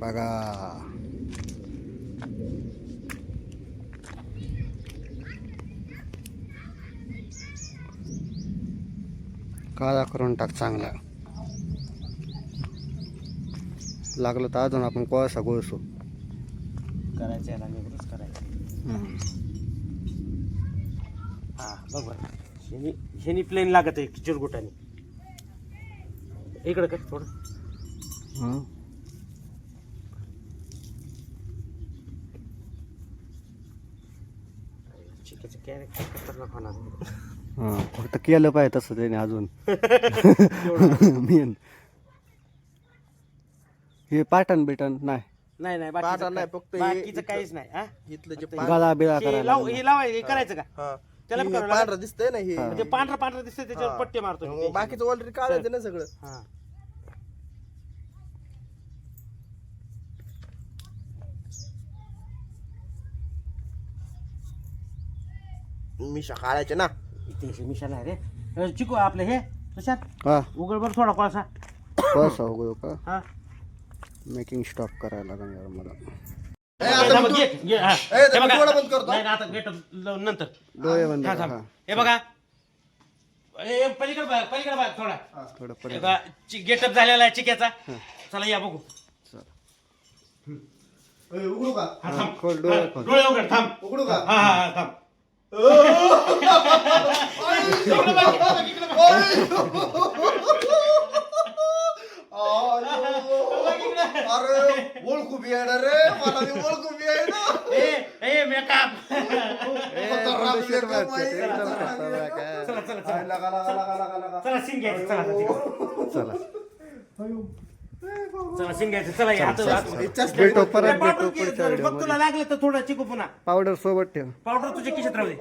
बघा काळा करून टाक चांगला. लागलं तर अजून आपण कोळसा गोळसू. करायचं हा बघ ह्यानी ह्यानी प्लेन लागत आहे चिरगुटाने इकडं कर थोडं. हं. चिकेचं कॅरेक्टर खतरनाक होणार. हं. फक्त केलं पाहिजे तसं त्याने अजून. मेन हे पाटण बिटन नाही. नाही नाही बाकीचं नाही, काय- फक्त हे बाकीचं काहीच नाही हा? इथलं जे गळा बिळा हे करायला लाव लागला. हे लावाय हे. करायचं का? हा. त्याला हे करावं पांढरं दिसतंय ना हे. म्हणजे पांढरा पांढरा दिसतंय त्याच्यावर हा. पट्टे मारतो मी. बाकीचं ऑलरेडी काढायचं ना सगळं. हा. मिशा काढायचे ना. इथे हे मिशन आहे रे. अ, चिकू आपलं हे तुषार हा. उघड बरं थोडा कोळसा. कोळसा उघडू का? हा. मेकिंग स्टॉप करायला लागेल यार मला हे घे, घे, हा. ए, हे ते बघा. डोळा बंद करतो. नाही, नाही, आता गेट लावून नंतर. डोळे बंद हा, करा, थांब. हा. हे बघा. ए, पलीकडे बघ पलीकडे बघ थोडा. थोडं हे पडेल बघा, चि- गेटअप झालेला आहे चिक्याचा. चला या बघू. उघडू का? हा, थांब. खोल, डोळे हा, खोल. डोळे उघड थांब. उघडू का? हा हा हा थांब. अरे ओळखू बी आहे ना रे मला बी ओळखू बी आहे ना ए ए makeup चला चला चला चला सिंग घ्यायचं चला चला चला सिंग घ्यायचं चला या हात हात- चष्मा भेटू ए, परत powder भेटू घे, पुढच्या जर व्हिडिओ बघ तुला लागलं तर थोडं चिकू पुन्हा. पावडर सोबत ठेव. पावडर तुझ्या खिशात राहू दे.